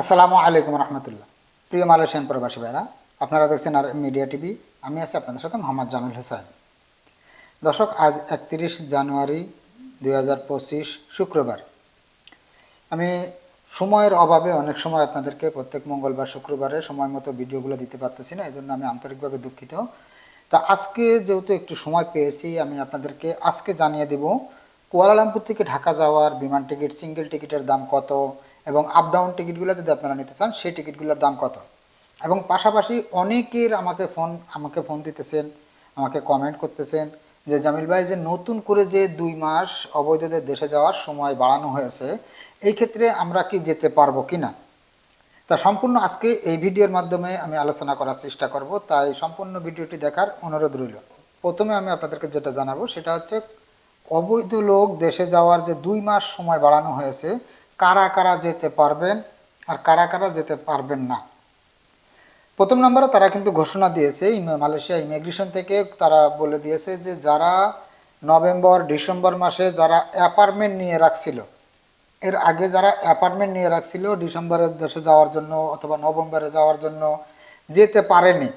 আসসালামু আলাইকুম রহমতুল্লাহ। প্রিয় মালয়েশিয়ান প্রবাসী ভাইরা, আপনারা দেখছেন আর মিডিয়া টিভি, আমি আছি আপনাদের সাথে মোহাম্মদ জামিল হোসেন। দর্শক, আজ একত্রিশ জানুয়ারি দু হাজার পঁচিশ শুক্রবার। আমি সময়ের অভাবে অনেক সময় আপনাদেরকে প্রত্যেক মঙ্গলবার, শুক্রবারে সময় মতো ভিডিওগুলো দিতে পারতেছি না এই জন্য আমি আন্তরিকভাবে দুঃখিত। তা আজকে যেহেতু একটু সময় পেয়েছি, আমি আপনাদেরকে আজকে জানিয়ে দেব, কুয়ালালামপুর থেকে ঢাকা যাওয়ার বিমান টিকিট, সিঙ্গেল টিকিটের দাম কত এবং আপ ডাউন টিকিটগুলো যদি আপনারা নিতে চান, সেই টিকিটগুলোর দাম কত? এবং পাশাপাশি অনেকের আমাকে ফোন আমাকে ফোন দিতেছেন, আমাকে কমেন্ট করতেছেন যে, জামিল ভাই, যে নতুন করে যে দুই মাস অবৈধদের দেশে যাওয়ার সময় বাড়ানো হয়েছে, এই ক্ষেত্রে আমরা কি যেতে পারব কি না তা সম্পূর্ণ আজকে এই ভিডিওর মাধ্যমে আমি আলোচনা করার চেষ্টা করব। তাই সম্পূর্ণ ভিডিওটি দেখার অনুরোধ রইল। প্রথমে আমি আপনাদেরকে যেটা জানাব, সেটা হচ্ছে অবৈধ লোক দেশে যাওয়ার যে দুই মাস সময় বাড়ানো হয়েছে কারা কারা যেতে পারবেন আর কারা কারা যেতে পারবেন না। প্রথম নম্বরে তারা কিন্তু ঘোষণা দিয়েছে মালয়েশিয়া ইমিগ্রেশন থেকে তারা বলে দিয়েছে যে যারা নভেম্বর, ডিসেম্বর মাসে যারা অ্যাপার্টমেন্ট নিয়ে রাখছিল, এর আগে যারা অ্যাপার্টমেন্ট নিয়ে রাখছিল, ডিসেম্বরের দেশে যাওয়ার জন্য অথবা নভেম্বরে যাওয়ার জন্য যেতে পারেনি,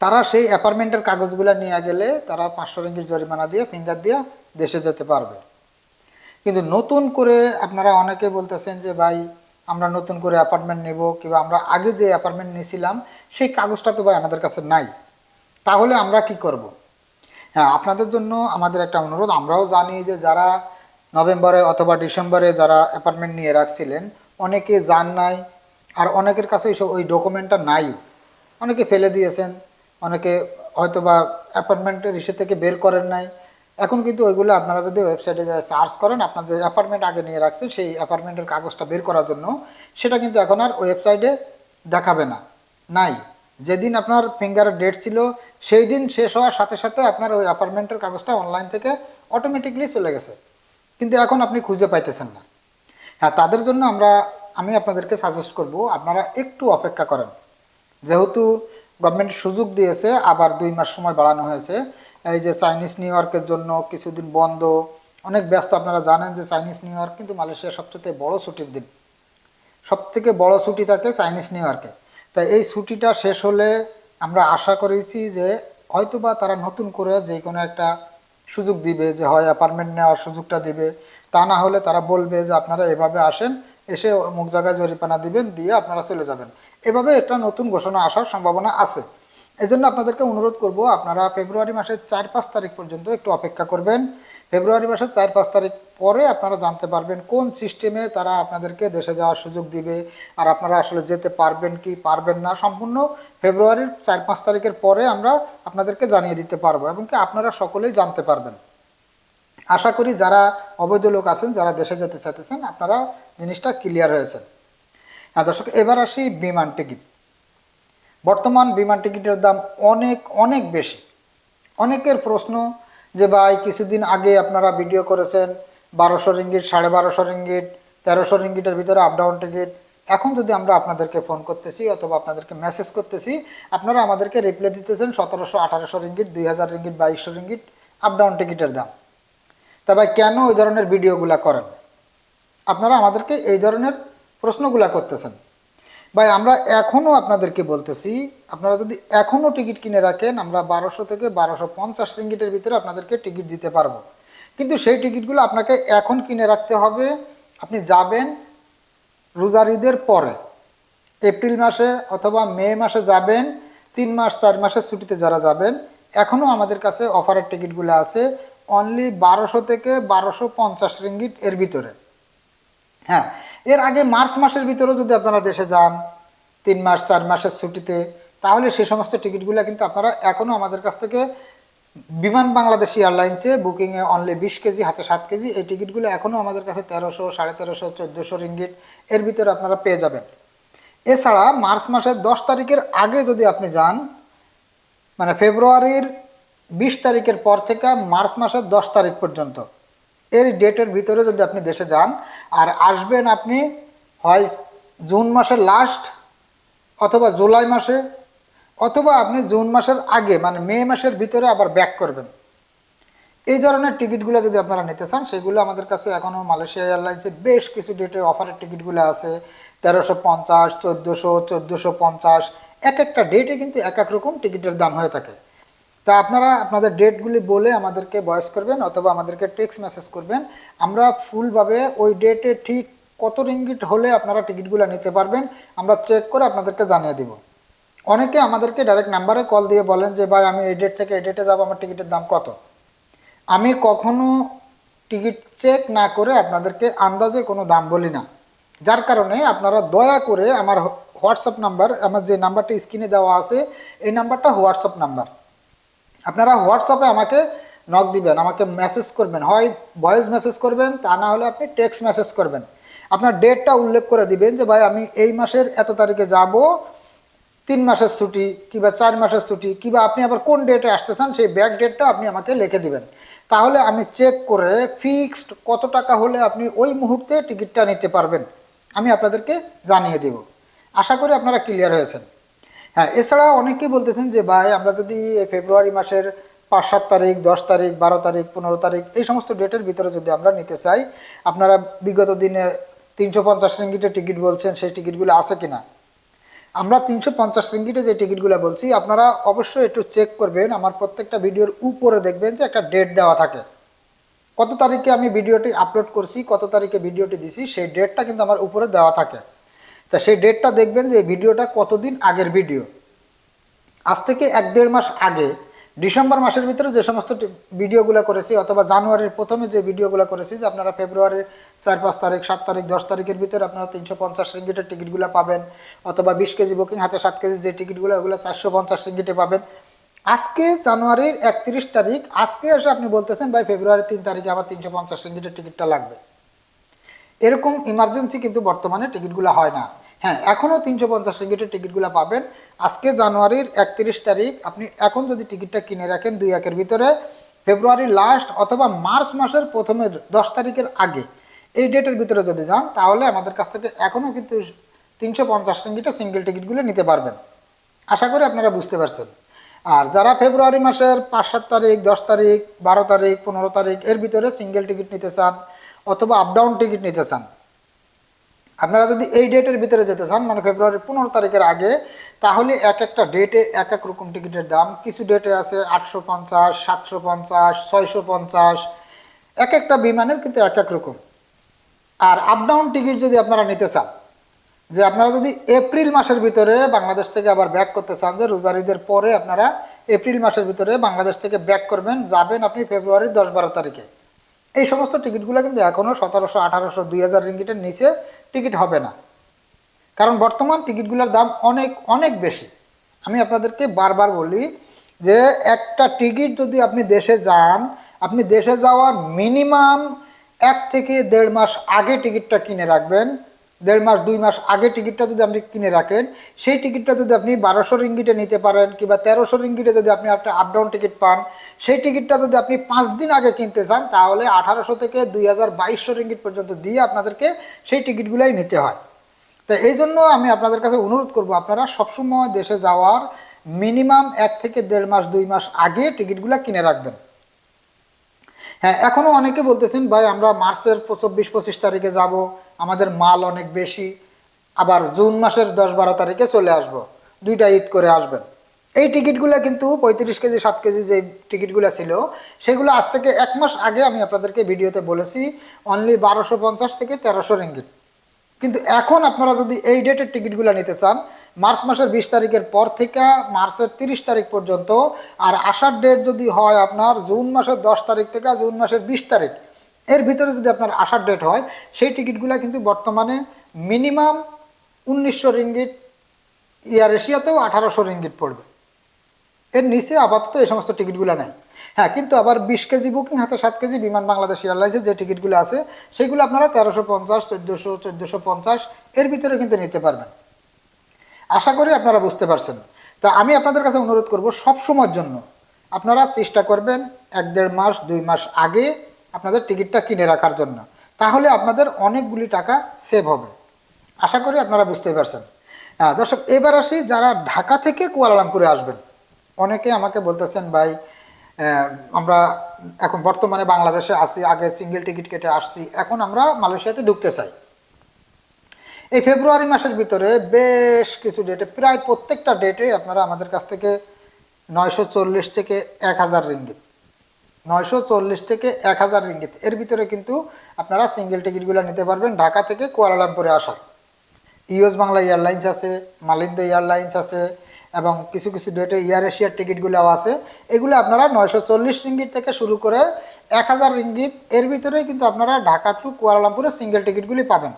তারা সেই অ্যাপার্টমেন্টের কাগজগুলো নিয়ে গেলে তারা পাঁচশো রিঙ্গির জরিমানা দিয়ে, ফিঙ্গার দিয়ে দেশে যেতে পারবে। কিন্তু নতুন করে আপনারা অনেকে বলতেছেন যে, ভাই, আমরা নতুন করে অ্যাপার্টমেন্ট নেব কিংবা আমরা আগে যে অ্যাপার্টমেন্ট নিয়েছিলাম, সেই কাগজটা তো ভাই আমাদের কাছে নাই। তাহলে আমরা কি করব। হ্যাঁ আপনাদের জন্য আমাদের একটা অনুরোধ। আমরাও জানি যে, যারা নভেম্বরে অথবা ডিসেম্বরে যারা অ্যাপার্টমেন্ট নিয়ে রাখছিলেন, অনেকে যান নাই আর অনেকের কাছে এইসব ওই ডকুমেন্টটা নাই। অনেকে ফেলে দিয়েছেন, অনেকে হয়তো বা অ্যাপার্টমেন্টের ইসে থেকে বের করেন নাই। এখন কিন্তু ওইগুলো আপনারা যদি ওয়েবসাইটে সার্চ করেন, আপনার যে অ্যাপার্টমেন্ট আগে নিয়ে রাখছেন, সেই অ্যাপার্টমেন্টের কাগজটা বের করার জন্য, সেটা কিন্তু এখন আর ওয়েবসাইটে দেখাবে না, নাই। যেদিন আপনার ফিঙ্গারের ডেট ছিল, সেই দিন শেষ হওয়ার সাথে সাথে আপনার ওই অ্যাপার্টমেন্টের কাগজটা অনলাইন থেকে অটোমেটিকলি চলে গেছে। কিন্তু এখন আপনি খুঁজে পাইতেছেন না। হ্যাঁ তাদের জন্য আমরা, আমি আপনাদেরকে সাজেস্ট করব, আপনারা একটু অপেক্ষা করেন। যেহেতু গভর্নমেন্ট সুযোগ দিয়েছে, আবার দুই মাস সময় বাড়ানো হয়েছে এই যে চাইনিজ নিউ ইয়র্কের জন্য কিছুদিন বন্ধ। অনেক ব্যস্ত, আপনারা জানেন যে চাইনিজ নিউ ইয়র্ক কিন্তু মালয়েশিয়ার সবচেয়ে বড় ছুটির দিন। সব থেকে বড় ছুটি থাকে চাইনিজ নিউ ইয়র্কে তাই এই ছুটিটা শেষ হলে আমরা আশা করেছি যে হয়তোবা তারা নতুন করে যে কোনো একটা সুযোগ দিবে, যে হয় অ্যাপার্টমেন্ট নেওয়ার সুযোগটা দিবে। তা না হলে তারা বলবে যে আপনারা এভাবে আসেন, এসে অমুক জায়গায় জরিপানা দিবেন, দিয়ে আপনারা চলে যাবেন। এভাবে একটা নতুন ঘোষণা আসার সম্ভাবনা আছে। এই জন্য আপনাদেরকে অনুরোধ করব, আপনারা ফেব্রুয়ারি মাসের চার পাঁচ তারিখ পর্যন্ত একটু অপেক্ষা করবেন। ফেব্রুয়ারি মাসের চার পাঁচ তারিখ পরে আপনারা জানতে পারবেন কোন সিস্টেমে তারা আপনাদেরকে দেশে যাওয়ার সুযোগ দিবে আর আপনারা আসলে যেতে পারবেন কি পারবেন না, সম্পূর্ণ ফেব্রুয়ারির চার পাঁচ তারিখের পরে আমরা আপনাদেরকে জানিয়ে দিতে পারব এবং কি আপনারা সকলেই জানতে পারবেন। আশা করি যারা অবৈধ লোক আছেন, যারা দেশে যেতে চাইতেছেন, আপনারা জিনিসটা ক্লিয়ার হয়েছেন হ্যাঁ দর্শক, এবার আসি বিমান টিকিট। বর্তমান বিমান টিকিটের দাম অনেক অনেক বেশি। অনেকের প্রশ্ন যে, ভাই, কিছুদিন আগে আপনারা ভিডিও করেছেন, বারোশো রিঙ্গিট সাড়ে বারোশো রিঙ্গিট তেরোশো রিঙ্গিটের ভিতরে আপডাউন টিকিট এখন যদি আমরা আপনাদেরকে ফোন করতেছি অথবা আপনাদেরকে মেসেজ করতেছি, আপনারা আমাদেরকে রিপ্লাই দিতেছেন সতেরোশো, আঠারোশো রিঙ্গিট দুই হাজার রিঙ্গিট বাইশশো রিঙ্গিট আপ ডাউন টিকিটের দাম। তা ভাই, কেন ওই ধরনের ভিডিওগুলা করেন? আপনারা আমাদেরকে এই ধরনের প্রশ্নগুলা করতেছেন। ভাই, আমরা এখনও আপনাদেরকে বলতেছি, আপনারা যদি এখনও টিকিট কিনে রাখেন, আমরা বারোশো থেকে বারোশো পঞ্চাশ রিঙ্গিটের ভিতরে আপনাদেরকে টিকিট দিতে পারব। কিন্তু সেই টিকিটগুলো আপনাকে এখন কিনে রাখতে হবে। আপনি যাবেন রোজার ঈদের পরে। এপ্রিল মাসে অথবা মে মাসে যাবেন, তিন মাস, চার মাসের ছুটিতে যারা যাবেন এখনও আমাদের কাছে অফারের টিকিটগুলো আছে অনলি বারোশো থেকে বারোশো পঞ্চাশ রিঙ্গিট এর ভিতরে। হ্যাঁ এর আগে মার্চ মাসের ভিতরেও যদি আপনারা দেশে যান, তিন মাস, চার মাসের ছুটিতে, তাহলে সে সমস্ত টিকিটগুলো কিন্তু আপনারা এখনও আমাদের কাছ থেকে বিমান বাংলাদেশ এয়ারলাইন্সে বুকিংয়ে অনলি বিশ কেজি, হাতে সাত কেজি, এই টিকিটগুলো এখনও আমাদের কাছে তেরোশো, সাড়ে তেরোশো, চোদ্দোশো রিঙ্গিট এর ভিতরে আপনারা পেয়ে যাবেন। এছাড়া মার্চ মাসের দশ তারিখের আগে যদি আপনি যান মানে ফেব্রুয়ারির বিশ তারিখের পর থেকে মার্চ মাসের দশ তারিখ পর্যন্ত, এর ডেটের ভিতরে যদি আপনি দেশে যান আর আসবেন আপনি হয় জুন মাসের লাস্ট অথবা জুলাই মাসে, অথবা আপনি জুন মাসের আগে মানে মে মাসের ভিতরে আবার ব্যাক করবেন। এই ধরনের টিকিটগুলো যদি আপনারা নিতে চান, সেগুলো আমাদের কাছে এখনও মালয়েশিয়া এয়ারলাইন্সের বেশ কিছু ডেটে অফারের টিকিটগুলো আছে। তেরোশো পঞ্চাশ, চোদ্দোশো চোদ্দোশো পঞ্চাশ, এক একটা ডেটে কিন্তু এক এক রকম টিকিটের দাম হয়ে থাকে। তা আপনারা আপনাদের ডেটগুলি বলে আমাদেরকে ভয়েস করবেন অথবা আমাদেরকে টেক্সট মেসেজ করবেন। আমরা ফুলভাবে ওই ডেটে ঠিক কত রিঙ্গিট হলে আপনারা টিকিটগুলো নিতে পারবেন, আমরা চেক করে আপনাদেরকে জানিয়ে দিব। অনেকে আমাদেরকে ডাইরেক্ট নাম্বারে কল দিয়ে বলেন যে, ভাই, আমি এই ডেট থেকে এই ডেটে যাব, আমার টিকিটের দাম কত? আমি কখনো টিকিট চেক না করে আপনাদেরকে আন্দাজে কোনো দাম বলি না। যার কারণে আপনারা দয়া করে আমার হোয়াটসঅ্যাপ নাম্বার, আমার যে নাম্বারটা স্ক্রিনে দেওয়া আছে, এই নাম্বারটা হোয়াটসঅ্যাপ নাম্বার। আপনারা হোয়াটসঅ্যাপে আমাকে নক দিবেন, আমাকে মেসেজ করবেন। হয় ভয়েস মেসেজ করবেন, তা না হলে আপনি টেক্সট মেসেজ করবেন। আপনার ডেটটা উল্লেখ করে দিবেন যে, ভাই, আমি এই মাসের এত তারিখে যাব, তিন মাসের ছুটি কিংবা চার মাসের ছুটি কিংবা আপনি আবার কোন ডেটে আসতে চান সেই ব্যাক ডেটটা আপনি আমাকে লিখে দিবেন। তাহলে আমি চেক করে ফিক্সড কত টাকা হলে আপনি ওই মুহূর্তে টিকিটটা নিতে পারবেন। আমি আপনাদেরকে জানিয়ে দেব। আশা করি আপনারা ক্লিয়ার হয়েছেন। হ্যাঁ এছাড়া অনেকেই বলতেছেন যে, ভাই, আমরা যদি ফেব্রুয়ারি মাসের পাঁচ, সাত তারিখ, দশ তারিখ, বারো তারিখ, পনেরো তারিখ, এই সমস্ত ডেটের ভিতরে যদি আমরা নিতে চাই, আপনারা বিগত দিনে তিনশো পঞ্চাশ রিঙ্গিটের টিকিট বলছেন, সেই টিকিটগুলো আছে কিনা? আমরা তিনশো পঞ্চাশ রিঙ্গিটে যে টিকিটগুলো বলছি, আপনারা অবশ্যই একটু চেক করবেন, আমার প্রত্যেকটা ভিডিওর উপরে দেখবেন যে একটা ডেট দেওয়া থাকে। কত তারিখে আমি ভিডিওটি আপলোড করছি, কত তারিখে ভিডিওটি দিছি, সেই ডেটটা কিন্তু আমার উপরে দেওয়া থাকে। তা সেই ডেটটা দেখবেন যে ভিডিওটা কতদিন আগের ভিডিও। আজ থেকে এক দেড় মাস আগে, ডিসেম্বর মাসের ভিতরে যে সমস্ত ভিডিওগুলো করেছি অথবা জানুয়ারির প্রথমে যে ভিডিওগুলো করেছি যে আপনারা ফেব্রুয়ারির চার, পাঁচ তারিখ, সাত তারিখ, দশ তারিখের ভিতরে আপনারা তিনশো পঞ্চাশ রিঙ্গিটের টিকিটগুলো পাবেন অথবা বিশ কেজি বুকিং হাতে সাত কেজি যে টিকিটগুলো, ওগুলো চারশো পঞ্চাশ রিঙ্গিটে পাবেন। আজকে জানুয়ারির একত্রিশ তারিখ, আজকে এসে আপনি বলতেছেন, ভাই, ফেব্রুয়ারির তিন তারিখে আমার তিনশো পঞ্চাশ রিঙ্গিটের টিকিটটা লাগবে। এরকম ইমার্জেন্সি কিন্তু বর্তমানে টিকিটগুলো হয় না। হ্যাঁ এখনও তিনশো পঞ্চাশ টিকিটের টিকিটগুলো পাবেন। আজকে জানুয়ারির একত্রিশ তারিখ, আপনি এখন যদি টিকিটটা কিনে রাখেন দুই একের ভিতরে ফেব্রুয়ারির লাস্ট অথবা মার্চ মাসের প্রথমের দশ তারিখের আগে, এই ডেটের ভিতরে যদি যান, তাহলে আমাদের কাছ থেকে এখনও কিন্তু তিনশো পঞ্চাশ টিকিটে সিঙ্গেল টিকিটগুলো নিতে পারবেন। আশা করি আপনারা বুঝতে পারছেন। আর যারা ফেব্রুয়ারি মাসের পাঁচ, সাত তারিখ, দশ তারিখ, বারো তারিখ, পনেরো তারিখ এর ভিতরে সিঙ্গেল টিকিট নিতে চান অথবা আপ ডাউন টিকিট নিতে চান। আপনারা যদি এই ডেটের ভিতরে যেতে চান মানে ফেব্রুয়ারির পনেরো তারিখের আগে, তাহলে এক একটা ডেটে এক এক রকম টিকিটের দাম। কিছু ডেটে আছে আটশো পঞ্চাশ, সাতশো পঞ্চাশ, ছয়শো পঞ্চাশ, এক একটা বিমানের কিন্তু এক এক রকম। আর আপ ডাউন টিকিট যদি আপনারা নিতে চান, যে আপনারা যদি এপ্রিল মাসের ভিতরে বাংলাদেশ থেকে আবার ব্যাক করতে চান, যে রোজারিদের পরে আপনারা এপ্রিল মাসের ভিতরে বাংলাদেশ থেকে ব্যাক করবেন, যাবেন আপনি ফেব্রুয়ারির দশ বারো তারিখে। এই সমস্ত টিকিটগুলো কিন্তু এখনও সতেরোশো, আঠারোশো, দুই হাজার রিঙ্গিটের নিচে টিকিট হবে না। কারণ বর্তমান টিকিটগুলোর দাম অনেক অনেক বেশি। আমি আপনাদেরকে বারবার বলি যে একটা টিকিট যদি আপনি দেশে যান, আপনি দেশে যাওয়ার মিনিমাম এক থেকে দেড় মাস আগে টিকিটটা কিনে রাখবেন। দেড় মাস, দুই মাস আগে টিকিটটা যদি আপনি কিনে রাখেন, সেই টিকিটটা যদি আপনি বারোশো রিঙ্গিটে নিতে পারেন কিংবা তেরোশো রিঙ্গিটে যদি আপনি একটা আপ ডাউন টিকিট পান সেই টিকিটটা যদি আপনি পাঁচ দিন আগে কিনতে চান, তাহলে আঠারোশো থেকে দুই হাজার বাইশশো রিঙ্গিট পর্যন্ত দিয়ে আপনাদেরকে সেই টিকিটগুলাই নিতে হয়। তো এই জন্য আমি আপনাদের কাছে অনুরোধ করব, আপনারা সবসময় দেশে যাওয়ার মিনিমাম এক থেকে দেড় মাস, দুই মাস আগে টিকিটগুলো কিনে রাখবেন। হ্যাঁ এখনও অনেকে বলতেছেন, ভাই, আমরা মার্চের চব্বিশ, পঁচিশ তারিখে যাব, আমাদের মাল অনেক বেশি, আবার জুন মাসের দশ, বারো তারিখে চলে আসব। দুইটা ঈদ করে আসবেন। এই টিকিটগুলো কিন্তু পঁয়ত্রিশ কেজি, সাত কেজি যে টিকিটগুলো ছিল, সেগুলো আজ থেকে এক মাস আগে আমি আপনাদেরকে ভিডিওতে বলেছি অনলি বারোশো পঞ্চাশ থেকে তেরোশো রিঙ্গিট কিন্তু এখন আপনারা যদি এই ডেটের টিকিটগুলো নিতে চান, মার্চ মাসের বিশ তারিখের পর থেকে মার্চের তিরিশ তারিখ পর্যন্ত, আর আসার ডেট যদি হয় আপনার জুন মাসের দশ তারিখ থেকে জুন মাসের বিশ তারিখ, এর ভিতরে যদি আপনার আসার ডেট হয়, সেই টিকিটগুলো কিন্তু বর্তমানে মিনিমাম উনিশশো রিঙ্গিট ইয়ার এশিয়াতেও আঠারোশো রিঙ্গিট পড়বে। এর নিচে আপাতত এই সমস্ত টিকিটগুলো নেই। হ্যাঁ কিন্তু আবার বিশ কেজি বুকিং হাতে সাত কেজি বিমান বাংলাদেশ এয়ারলাইন্সের যে টিকিটগুলো আছে, সেগুলো আপনারা তেরোশো পঞ্চাশ, চোদ্দোশো চোদ্দোশো পঞ্চাশ এর ভিতরে কিন্তু নিতে পারবেন। আশা করি আপনারা বুঝতে পারছেন। তা আমি আপনাদের কাছে অনুরোধ করব সব সময়ের জন্য আপনারা চেষ্টা করবেন এক দেড় মাস, দুই মাস আগে আপনাদের টিকিটটা কিনে রাখার জন্য। তাহলে আপনাদের অনেকগুলি টাকা সেভ হবে। আশা করি আপনারা বুঝতে পারছেন। হ্যাঁ দর্শক, এবার আসি যারা ঢাকা থেকে কুয়ালালামপুরে আসবেন। অনেকে আমাকে বলতেছেন, ভাই আমরা এখন বর্তমানে বাংলাদেশে আসি আগে সিঙ্গেল টিকিট কেটে আসছি, এখন আমরা মালয়েশিয়াতে ঢুকতে চাই। এই ফেব্রুয়ারি মাসের ভিতরে বেশ কিছু ডেটে প্রায় প্রত্যেকটা ডেটে আপনারা আমাদের কাছ থেকে নয়শো চল্লিশ থেকে এক হাজার রিঙ্গিত, নয়শো চল্লিশ থেকে এক হাজার রিঙ্গিত। এর ভিতরে কিন্তু আপনারা সিঙ্গেল টিকিটগুলো নিতে পারবেন ঢাকা থেকে কুয়ালালামপুরে আসার। ইউএস বাংলা এয়ারলাইন্স আছে, মালিন্দা এয়ারলাইন্স আছে এবং কিছু কিছু ডেটে এয়ার এশিয়ার টিকিটগুলোও আছে। এগুলো আপনারা নয়শো চল্লিশ রিঙ্গিত থেকে শুরু করে এক হাজার রিঙ্গিত, এর ভিতরেই কিন্তু আপনারা ঢাকা টু কুয়ালালামপুরে সিঙ্গেল টিকিটগুলি পাবেন।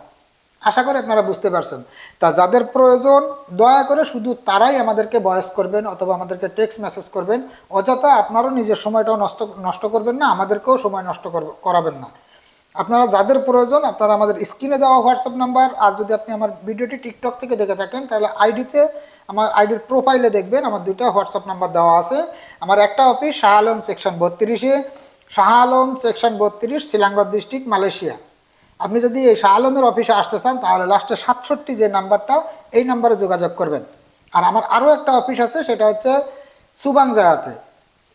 আশা করি আপনারা বুঝতে পারছেন। তা যাদের প্রয়োজন, দয়া করে শুধু তারাই আমাদেরকে ভয়েস করবেন অথবা আমাদেরকে টেক্সট মেসেজ করবেন। অযথা আপনারও নিজের সময়টাও নষ্ট নষ্ট করবেন না, আমাদেরকেও সময় নষ্ট করবে- করাবেন না। আপনারা যাদের প্রয়োজন, আপনারা আমাদের স্ক্রিনে দেওয়া হোয়াটসঅ্যাপ নাম্বার আর যদি আপনি আমার ভিডিওটি টিকটক থেকে দেখে থাকেন, তাহলে আইডিতে আমার আইডির প্রোফাইলে দেখবেন, আমার দুটো হোয়াটসঅ্যাপ নাম্বার দেওয়া আছে। আমার একটা অফিস শাহ আলম সেকশন বত্রিশে শাহ আলম সেকশন বত্রিশ শিলাঙ্গর ডিস্ট্রিক্ট মালয়েশিয়া। আপনি যদি এই শাহ আলমের অফিসে আসতে চান, তাহলে লাস্টে সাতষট্টি যে নাম্বারটা এই নাম্বারে যোগাযোগ করবেন। আর আমার আরও একটা অফিস আছে, সেটা হচ্ছে সুবাং জায়াতে।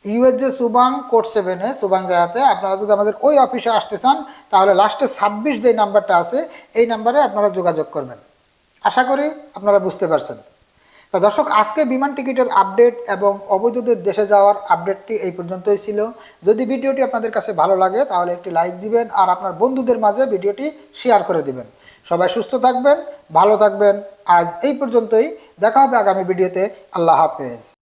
ইউএস যে সুবাং কোর্ট সেভেনে সুবাং জায়াতে। আপনারা যদি আমাদের ওই অফিসে আসতে চান, তাহলে লাস্টে ছাব্বিশ যে নাম্বারটা আছে, এই নাম্বারে আপনারা যোগাযোগ করবেন। আশা করি আপনারা বুঝতে পারছেন। তো দর্শক, আজকে বিমান টিকিটের আপডেট এবং অবৈধদের দেশে যাওয়ার আপডেটটি এই পর্যন্তই ছিল। যদি ভিডিওটি আপনাদের কাছে ভালো লাগে, তাহলে একটি লাইক দিবেন আর আপনার বন্ধুদের মাঝে ভিডিওটি শেয়ার করে দিবেন। সবাই সুস্থ থাকবেন, ভালো থাকবেন। আজ এই পর্যন্তই। দেখা হবে আগামী ভিডিওতে। আল্লাহ হাফেজ।